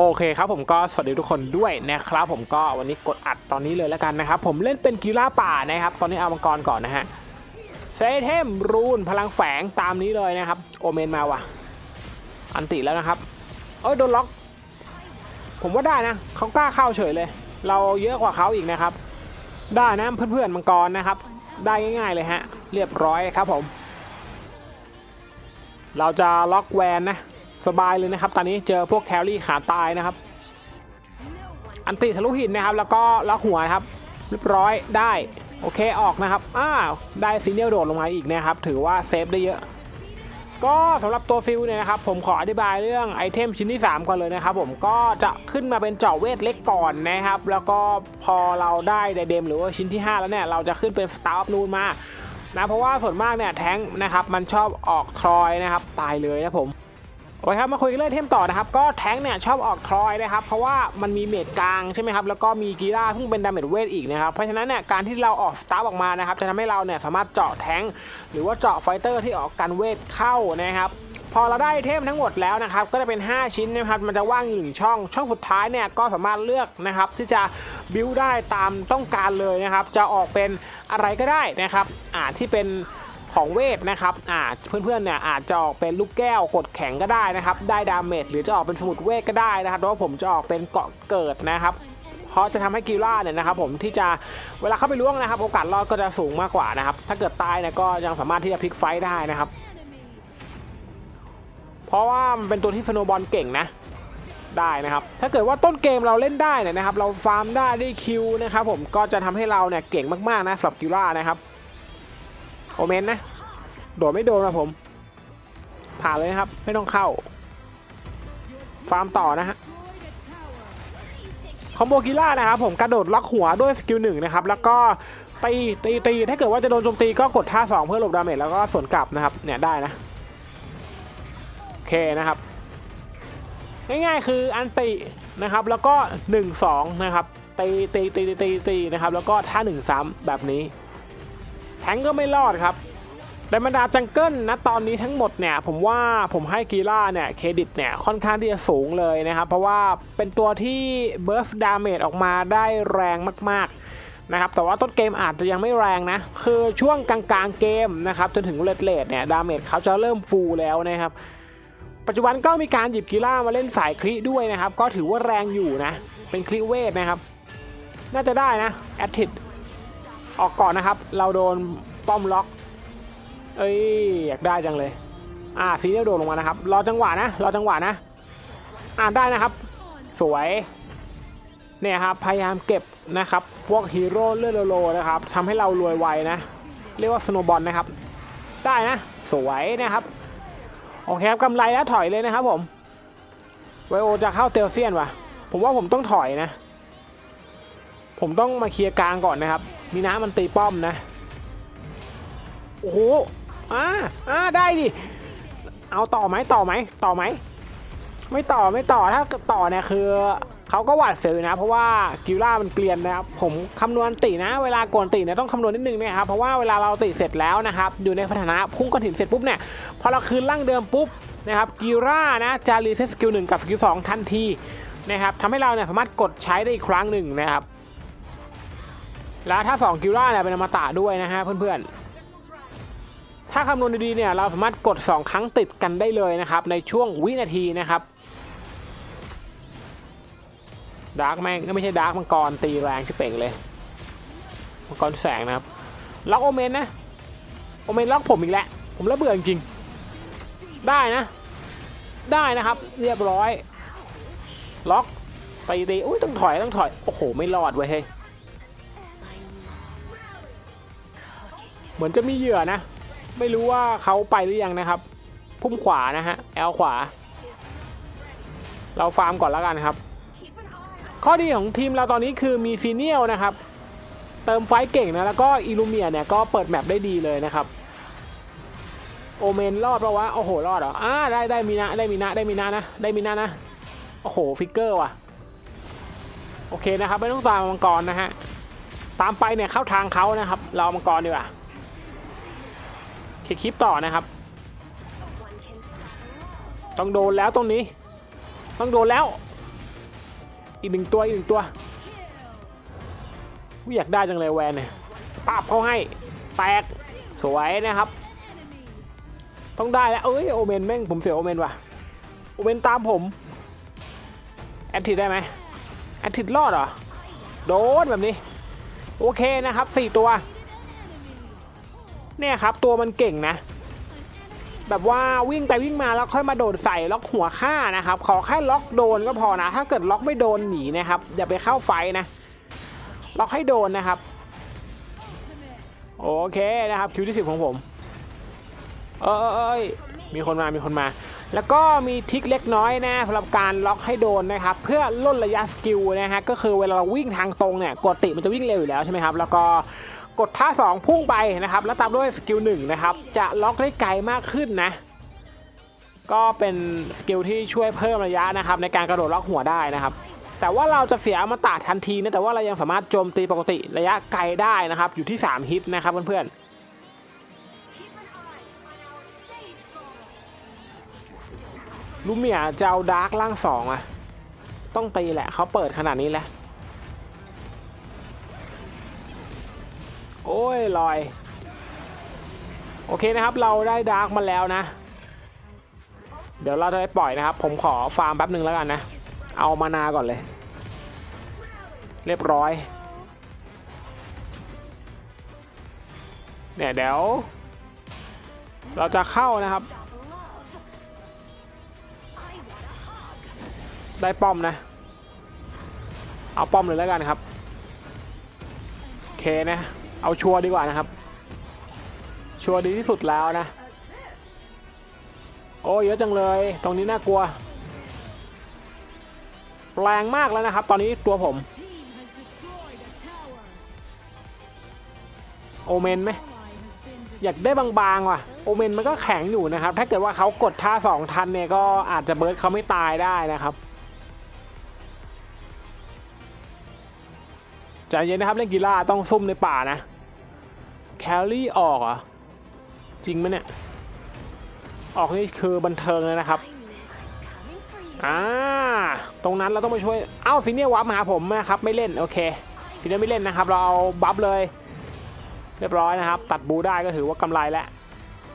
โอเคครับผมก็สวัสดีทุกคนด้วยนะครับผมก็วันนี้กดอัดตอนนี้เลยแล้วกันนะครับ ผมเล่นเป็นกีฬาป่านะครับ ตอนนี้เอามังกรก่อนนะฮะเซเทมรูนพลังแฝงตามนี้เลยนะครับ โอเมนมาว่ะ อันติแล้วนะครับ เอ้ยโดนล็อก ผมว่าได้นะเขากล้าเข้าเฉยเลย เราเยอะกว่าเขาอีกนะครับ ได้นะเพื่อนๆมังกรนะครับ ได้ง่ายๆเลยฮะ เรียบร้อยครับผม เราจะล็อกแวนนะ สบายเลยนะครับ ตอนนี้เจอพวกแคลรี่ขาตายนะครับ อันติทะลุหินนะครับ แล้วก็ล็อกหัวนะครับ เรียบร้อยได้ โอเคออกนะครับอ้าวได้ซีเนียลโดดลงมาอีกนะครับ ถือว่าเซฟได้เยอะก็สำหรับตัวฟิลเนี่ยนะครับผมขออธิบายเรื่องไอเทมชิ้นที่ 3 ก่อนเลยนะครับผมก็จะขึ้นมาเป็นเจาะเวทเล็กก่อนนะครับ แล้วก็พอเราได้ไดเดมหรือว่าชิ้นที่ 5 แล้วเนี่ยเราจะขึ้นเป็นสตาร์ฟนูนมานะเพราะว่าส่วนมากเนี่ยแท้งนะครับมันชอบออกทรอยนะครับตายเลยนะผม โอเคครับมาคุยกันเรื่องเทมต่อนะครับ ก็แท้งเนี่ยชอบออกทรอยนะครับ เพราะว่ามันมีเมดกลางใช่ไหมครับ แล้วก็มีกีฬาซึ่งเป็นดาเมจเวทอีกนะครับ เพราะฉะนั้นเนี่ยการที่เราออกสตาร์ออกมานะครับจะทำให้เราเนี่ยสามารถเจาะแท้ง หรือว่าเจาะไฟเตอร์ที่ออกกันเวทเข้านะครับพอเราได้เทมทั้งหมดแล้วนะครับ ก็จะเป็น 5 ชิ้นนะครับมันจะว่างอยู่หนึ่งช่อง ช่องสุดท้ายเนี่ยก็สามารถเลือกนะครับที่จะบิวได้ตามต้องการเลยนะครับ จะออกเป็นอะไรก็ได้นะครับอ่าที่เป็น ของเวทนะครับอ่าเพื่อนๆเนี่ยอาจจะออกเป็นลูกแก้วกดแข็งก็ได้นะครับ ได้ดาเมจหรือจะออกเป็นสมุดเวทก็ได้นะครับแต่ว่าผมจะออกเป็นเกาะเกิดนะครับเพราะจะทำให้กิล่าเนี่ยนะครับผมที่จะเวลาเข้าไปล่วงนะครับ โอกาสรอดก็จะสูงมากกว่านะครับ ถ้าเกิดตายเนี่ยก็ยังสามารถที่จะพลิกไฟได้นะครับ เพราะว่ามันเป็นตัวที่สโนบอลเก่งนะได้นะครับ ถ้าเกิดว่าต้นเกมเราเล่นได้เนี่ยนะครับ เราฟาร์มได้ได้คิวนะครับผมก็จะทำให้เราเนี่ยเก่งมากๆนะสำหรับกิล่านะครับ โอเมนนะ โดดไม่โดนนะผม ผ่านเลยนะครับ ไม่ต้องเข้า ฟาร์มต่อนะฮะ คอมโบกิล่านะครับผมกระโดดล็อกหัวด้วยสกิลหนึ่งนะครับ แล้วก็ตีตีตีถ้าเกิดว่าจะโดนโจมตีก็กดท่า 2 เพื่อหลบดาเมจแล้วก็สวนกลับนะครับ เนี่ยได้นะ โอเคนะครับ ง่ายๆคืออันตินะครับ แล้วก็ 1 2 นะครับตีตีตีตีตีนะครับ แล้วก็ท่า1 3แบบนี้ แทงก็ไม่รอดครับในบรรดาจังเกิลนะตอนนี้ทั้งหมดเนี่ยผมว่าผมให้กีล่าเนี่ยเครดิตเนี่ยค่อนข้างที่จะสูงเลยนะครับ เพราะว่าเป็นตัวที่เบิร์ฟดาเมจออกมาได้แรงมากๆนะครับแต่ว่าต้นเกมอาจจะยังไม่แรงนะ คือช่วงกลางๆเกมนะครับจนถึงเลดเลดเนี่ยดาเมจเขาจะเริ่มฟูลแล้วนะครับ ปัจจุบันก็มีการหยิบกีล่ามาเล่นสายคลิด้วยนะครับ ก็ถือว่าแรงอยู่นะ เป็นคลิเวทนะครับ น่าจะได้นะแอดทิด ออกก่อนนะครับ เราโดนป้อมล็อก เอ้ยอยากได้จังเลย อ่าซีเรียลโดดลงมานะครับ รอจังหวะนะ รอจังหวะนะ อ่านได้นะครับ สวย เนี่ยครับ พยายามเก็บนะครับ พวกฮีโร่เลือดโลนะครับทำให้เรารวยไวนะ เรียกว่าสโนบอลนะครับ ได้นะ สวยนะครับ โอเคครับกำไรแล้วถอยเลยนะครับผมไวโอจะเข้าเตลเซียนวะผมว่าผมต้องถอยนะ ผมต้องมาเคลียร์กลางก่อนนะครับ มีน้ำมันตีป้อมนะ โอ้โหอ่าอ่าได้ดิ เอาต่อไหมต่อไหมต่อไหม ไม่ต่อไม่ต่อถ้าต่อเนี่ยคือเขาก็หวาดเสียวนะ เพราะว่ากิลล่ามันเกลียนนะครับ ผมคำนวณตินะ เวลาโกนติเนี่ยต้องคำนวณนิดนึงนะครับ เพราะว่าเวลาเราติเสร็จแล้วนะครับ อยู่ในสถานะพุ่งก้อนหินเสร็จปุ๊บเนี่ย พอเราคืนร่างเดิมปุ๊บนะครับกิลล่านะจะรีเซ็ตสกิลหนึ่งกับสกิลสองทันทีนะครับทำให้เราเนี่ยสามารถกดใช้ได้อีกครั้งหนึ่งนะครับ แล้วถ้า2กิลล่าเนี่ยเป็นอมตะด้วยนะฮะเพื่อนๆ ถ้าคำนวณดีๆเนี่ยเราสามารถกด 2 ครั้งติดกันได้เลยนะครับ ในช่วงวินาทีนะครับดาร์กแม่งก็ไม่ใช่ดาร์กมังกรตีแรงชิเป่งเลยมังกรแสงนะครับล็อกโอเมนนะโอเมนล็อกผมอีกแล้วผมระเบื่อจริงๆได้นะ ได้นะครับ เรียบร้อย ล็อกตีตีอุ้ยต้องถอยต้องถอย โอ้โห ไม่รอดเว้ยเฮ้ย เหมือนจะมีเหยื่อนะ ไม่รู้ว่าเขาไปหรือยังนะครับ พุ่มขวานะฮะแอลขวา เราฟาร์มก่อนแล้วกันครับ ข้อดีของทีมเราตอนนี้คือมีฟีเนียลนะครับ เติมไฟเก่งนะ แล้วก็อิลูเมียเนี่ยก็เปิดแมปได้ดีเลยนะครับ โอเมนรอดปะวะโอ้โหรอดเหรออ่าได้ได้มีนะได้มีนะได้มีนะนะได้มีนะนะโอ้โหฟิกเกอร์ว่ะโอเคนะครับไม่ต้องตามมังกรนะฮะตามไปเนี่ยเข้าทางเขานะครับ เราเอามังกรดีกว่า คลิปต่อนะครับ ต้องโดนแล้วตรงนี้ ต้องโดนแล้ว อีกหนึ่งตัวอีกหนึ่งตัวอุ๊ยอยากได้จังเลยแวนเนี่ยปาบเขาให้ แตก สวยนะครับ ต้องได้แล้ว เอ้ย โอเมนแม่ง ผมเสียโอเมนว่ะ โอเมนตามผม แอดทิดได้ไหมแอดทิดรอดเหรอ โดนแบบนี้ โอเคนะครับสี่ตัว เนี่ยครับตัวมันเก่งนะ แบบว่าวิ่งไปวิ่งมาแล้วค่อยมาโดดใส่ล็อกหัวฆ่านะครับ ขอแค่ล็อกโดนก็พอนะ ถ้าเกิดล็อกไม่โดนหนีนะครับอย่าไปเข้าไฟนะล็อกให้โดนนะครับ โอเคนะครับคิวที่สิบของผม เออเอยมีคนมามีคนมา แล้วก็มีทิกเล็กน้อยนะสำหรับการล็อกให้โดนนะครับ เพื่อลดระยะสกิลนะฮะก็คือเวลาเราวิ่งทางตรงเนี่ยกดติมันจะวิ่งเร็วอยู่แล้วใช่ไหมครับ แล้วก็ กดท่า 2 พุ่งไปนะครับ แล้วตามด้วยสกิล1นะครับ จะล็อกได้ไกลมากขึ้นนะ ก็เป็นสกิลที่ช่วยเพิ่มระยะนะครับ ในการกระโดดล็อกหัวได้นะครับ แต่ว่าเราจะเสียอมตะทันทีนะ แต่ว่าเรายังสามารถโจมตีปกติระยะไกลได้นะครับ อยู่ที่ 3 ฮิตนะครับเพื่อนๆลูเมียจะเอาดาร์กล่างสองอะต้องตีแหละเขาเปิดขนาดนี้แล้ว โอ้ยลอย โอเคนะครับเราได้ดาร์กมาแล้วนะ เดี๋ยวเราจะไปปล่อยนะครับ ผมขอฟาร์มแป๊บหนึ่งแล้วกันนะ เอามานาก่อนเลย เรียบร้อย เนี่ยเดี๋ยว เราจะเข้านะครับ ได้ป้อมนะ เอาป้อมเลยแล้วกันครับ โอเคนะ เอาชัวร์ดีกว่านะครับ ชัวร์ดีที่สุดแล้วนะ โอ้เยอะจังเลย ตรงนี้น่ากลัว แรงมากแล้วนะครับ ตอนนี้ตัวผม โอเมนไหมอยากได้บางๆว่ะ โอเมนมันก็แข็งอยู่นะครับ ถ้าเกิดว่าเขากดท่าสองทันเนี่ยก็อาจจะเบิร์ดเขาไม่ตายได้นะครับ ใจเย็นนะครับเล่นกีฬาต้องซุ่มในป่านะ แคลรี่ออกอะจริงไหมเนี่ย ออกนี่คือบันเทิงเลยนะครับอ่าตรงนั้นเราต้องไปช่วย เอ้าฟินเนียวับมาหาผมนะครับไม่เล่นโอเคฟินเนียไม่เล่นนะครับ เราเอาบัฟเลย เรียบร้อยนะครับ ตัดบูได้ก็ถือว่ากำไรแล้ว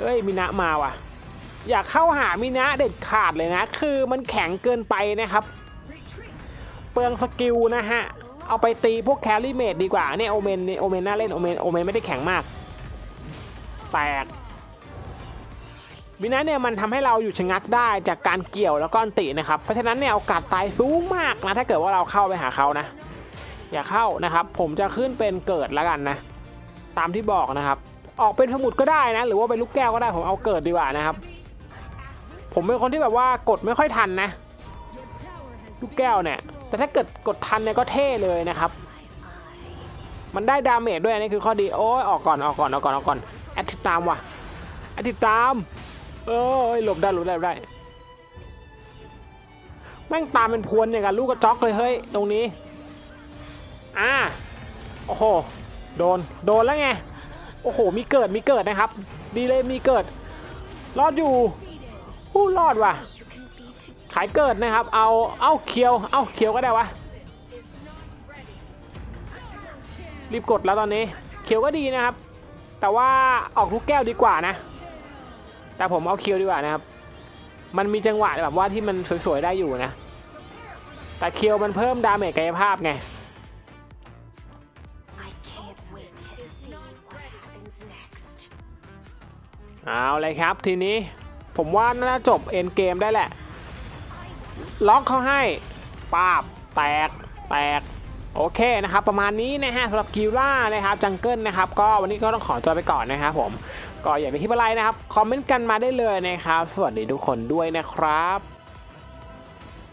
เอ้ยมินะมาว่ะ อยากเข้าหามินะเด็ดขาดเลยนะ คือมันแข็งเกินไปนะครับ เปลืองสกิลนะฮะ เอาไปตีพวกแคลรี่เมดดีกว่าเนี่ยโอเมนโอเมนน่าเล่นโอเมนโอเมนไม่ได้แข็งมาก แตกมินะเนี่ยมันทำให้เราอยู่ชะงักได้จากการเกี่ยวแล้วก็อันตินะครับ เพราะฉะนั้นเนี่ยโอกาสตายสูงมากนะถ้าเกิดว่าเราเข้าไปหาเขานะ อย่าเข้านะครับ ผมจะขึ้นเป็นเกิดแล้วกันนะ ตามที่บอกนะครับ ออกเป็นสมุดก็ได้นะ หรือว่าเป็นลูกแก้วก็ได้ผมเอาเกิดดีกว่านะครับ ผมเป็นคนที่แบบว่ากดไม่ค่อยทันนะ ลูกแก้วเนี่ย แต่ถ้าเกิดกดทันเนี่ยก็เท่เลยนะครับ มันได้ดาเมจด้วยนี่คือข้อดีโอ้ยออกก่อนออกก่อนออกก่อนออกก่อนแอดติดตามว่ะแอดติดตาม เออหลบได้หลบได้ได้แม่งตามเป็นพวนอย่างกับลูกกระจอกเลยเฮ้ยตรงนี้อ่าโอ้โหโดนโดนแล้วไงโอ้โหมีเกิดมีเกิดนะครับ ดีเลยมีเกิด รอดอยู่อู้รอดว่ะ ขายเกิดนะครับ เอาเอาเคียว เอาเคียวก็ได้วะ รีบกดแล้วตอนนี้ เคียวก็ดีนะครับ แต่ว่าออกลูกแก้วดีกว่านะ แต่ผมเอาเคียวดีกว่านะครับ มันมีจังหวะแบบว่าที่มันสวยๆได้อยู่นะ แต่เคียวมันเพิ่มดาเมจกายภาพไงเอาเลยครับทีนี้ผมว่าน่าจะจบเอ็นเกมได้แหละ ล็อกเขาให้ปาบแตกแตกโอเคนะครับ ประมาณนี้นะฮะสำหรับกิล่านะครับจังเกิลนะครับ ก็วันนี้ก็ต้องขอตัวไปก่อนนะครับผม ก็อย่าได้คลิปอะไรนะครับ คอมเมนต์กันมาได้เลยนะครับ สวัสดีทุกคนด้วยนะครับ